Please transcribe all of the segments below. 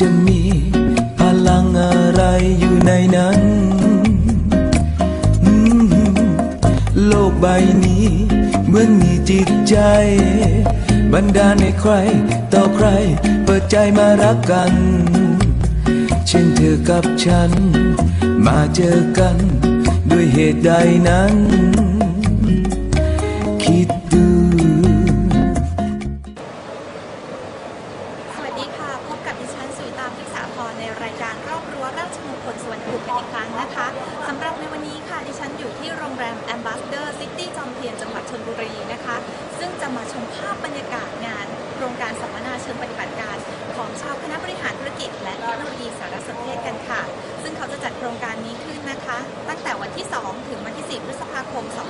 จะมีพลังอะไรอยู่ในนั้นโลกใบนี้เหมือนมีจิตใจบรรดาในใคร ต่อใคร เปิดใจมารักกัน เช่นเธอกับฉัน มาเจอกัน ด้วยเหตุใดนั้น ตั้งแต่วันที่ 2 ถึงวันที่ 4 พฤษภาคม 2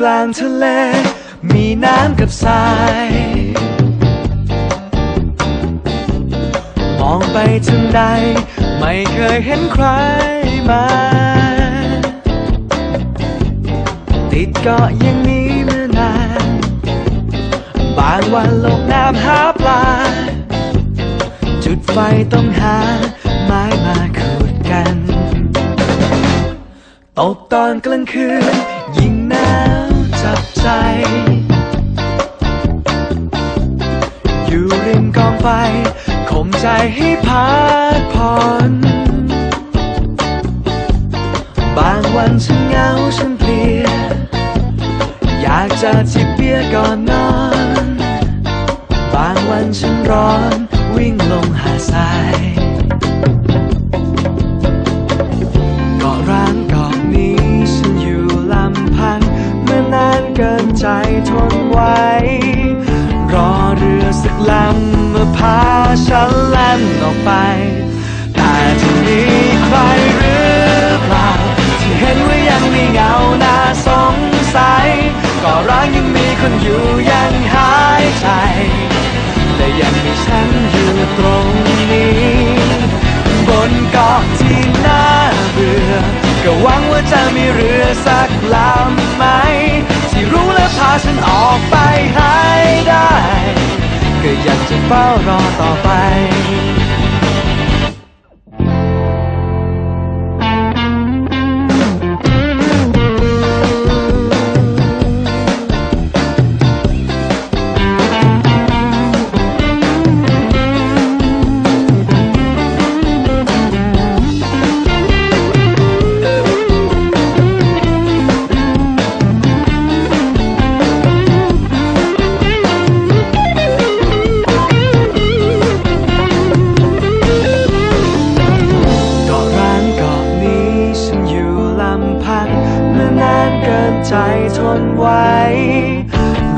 กลางทะเล มีน้ำกับทราย มองไปทางใด ไม่เคยเห็นใครมา ติดเกาะอย่างนี้มานาน บางวันลงน้ำหาปลา จุดไฟต้องหา ไม้มาขูดกัน ตกตอนกลางคืน ใจอยู่ริมกองไฟข่มใจให้พักผ่อนบางวันฉันเหงาฉันเพลีย อยากจะจิบเบียร์ก่อนนอน บางวันฉันร้อนวิ่งลงหาทราย ใจทนไว้ รอเรือสักลำมาพาฉันแล่นออกไป แต่จะมีใครหรือเปล่า ที่เห็นว่ายังมีเงาน่าสงสัย ก็ร้างยังมีคนอยู่ยังหายใจ และยังมีฉันอยู่ตรงนี้ บนเกาะที่น่าเบื่อก็หวังว่าจะมีเรือสักลำไหมที่รู้ พาฉันออกไปให้ได้ ก็อยากจะเฝ้ารอต่อไปือนานเกินใจทนไว้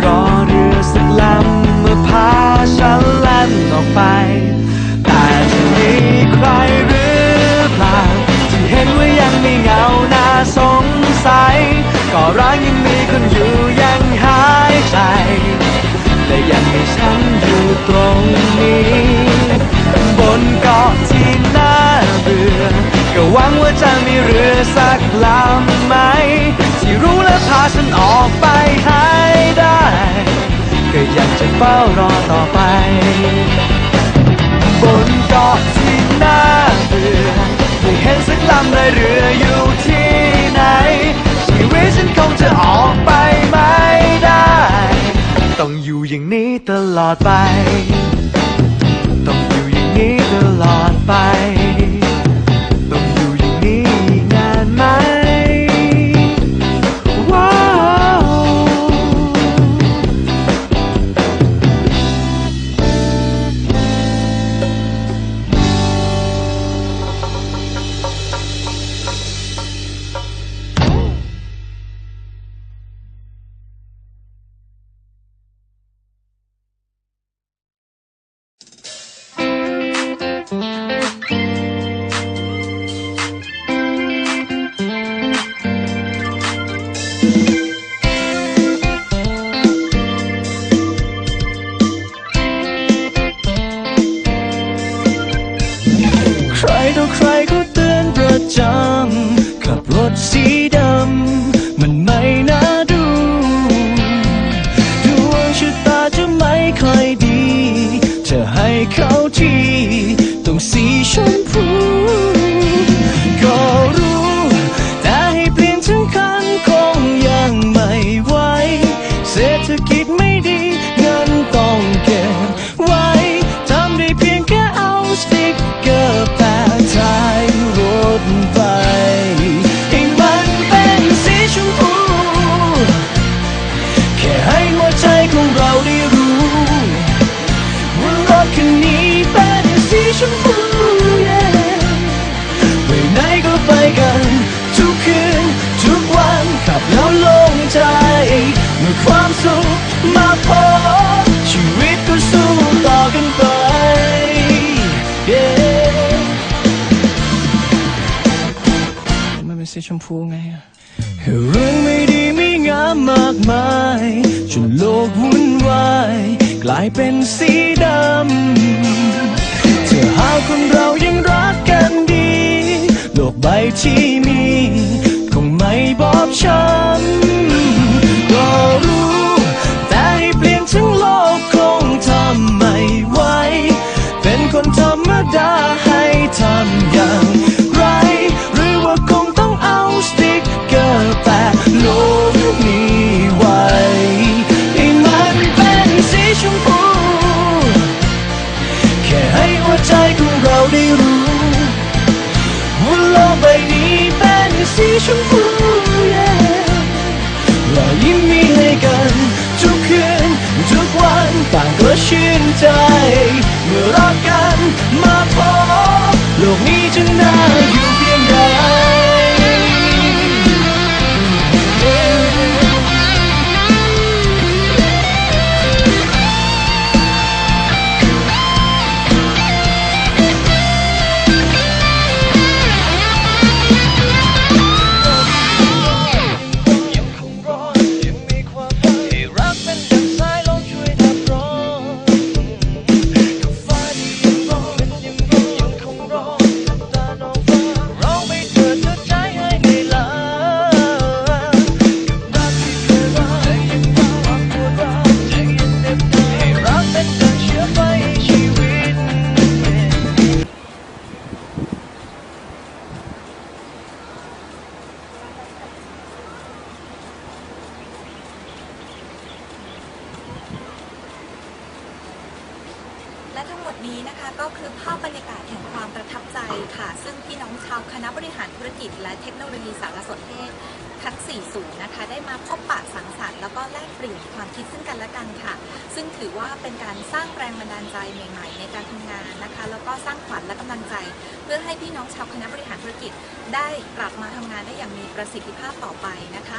รอเรือสักลำมาพาฉันแล่นออกไป แต่จะมีใครหรือเปล่าที่เห็นว่ายังมีเงาน่าสงสัยก็ร้างยังมีคนอยู่ยังหายใจและยังมีฉันอยู่ตรงนี้ บนเกาะที่น่าเบื่อก็หวังว่าจะมีเรือสักลำ ออกไปให้ได้ก็อยากจะเฝ้ารอต่อไป บนเกาะที่น่าเบื่อไม่เห็นสักลำเลยเรืออยู่ที่ไหน ชีวิตฉันคงจะออกไปไม่ได้ ต้องอยู่อย่างนี้ตลอดไป ต้องอยู่อย่างนี้ตลอดไป จำขับรถสี มันเป็นสีชมพูไงเรื่องไม่ดีไม่งามมากมายจนโลกวุ่นวายกลายเป็นสีดำเธอหาคนเรายังรักกันดี โลกใบที่มี ได้รู้ว่าโลกใบนี้เป็นสีชมพู yeah รอยยิ้มมีให้กันทุกคืนทุกวันต่างก็ชื่นใจ เมื่อรักกันมาพบโลกนี้จะน่าอยู่ ค่ะ ซึ่งพี่น้องชาวคณะบริหารธุรกิจ และเทคโนโลยีสารสนเทศทั้ง4ศูนย์นะคะได้มาพบปะสังสรรค์แล้วก็แลกเปลี่ยนความคิดซึ่งกันและกันค่ะ ซึ่งถือว่าเป็นการสร้างแรงบันดาลใจใหม่ ๆ ในการทำงานนะคะ แล้วก็สร้างขวัญและกำลังใจ เพื่อให้พี่น้องชาวคณะบริหารธุรกิจ ได้กลับมาทำงานได้อย่างมีประสิทธิภาพต่อไปนะคะ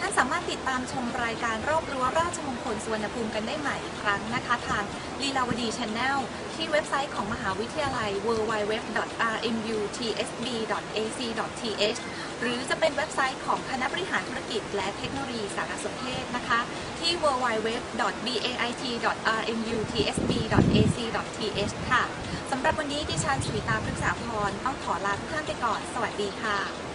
ท่านสามารถติดตามชมรายการรอบรั้วราชมงคลสุวรรณภูมิกันได้ใหม่อีกครั้งนะคะ ทางลีลาวดีชแนลที่เว็บไซต์ของมหาวิทยาลัย www.rmutsb.ac.th หรือจะเป็นเว็บไซต์ของคณะบริหารธุรกิจ และเทคโนโลยีสารสนเทศนะคะ ที่ www.bait.rmutsb.ac.th ค่ะสำหรับวันนี้ดิฉันสุวิตาพฤกษาพรต้องขอลาทุกท่านไปก่อน สวัสดีค่ะ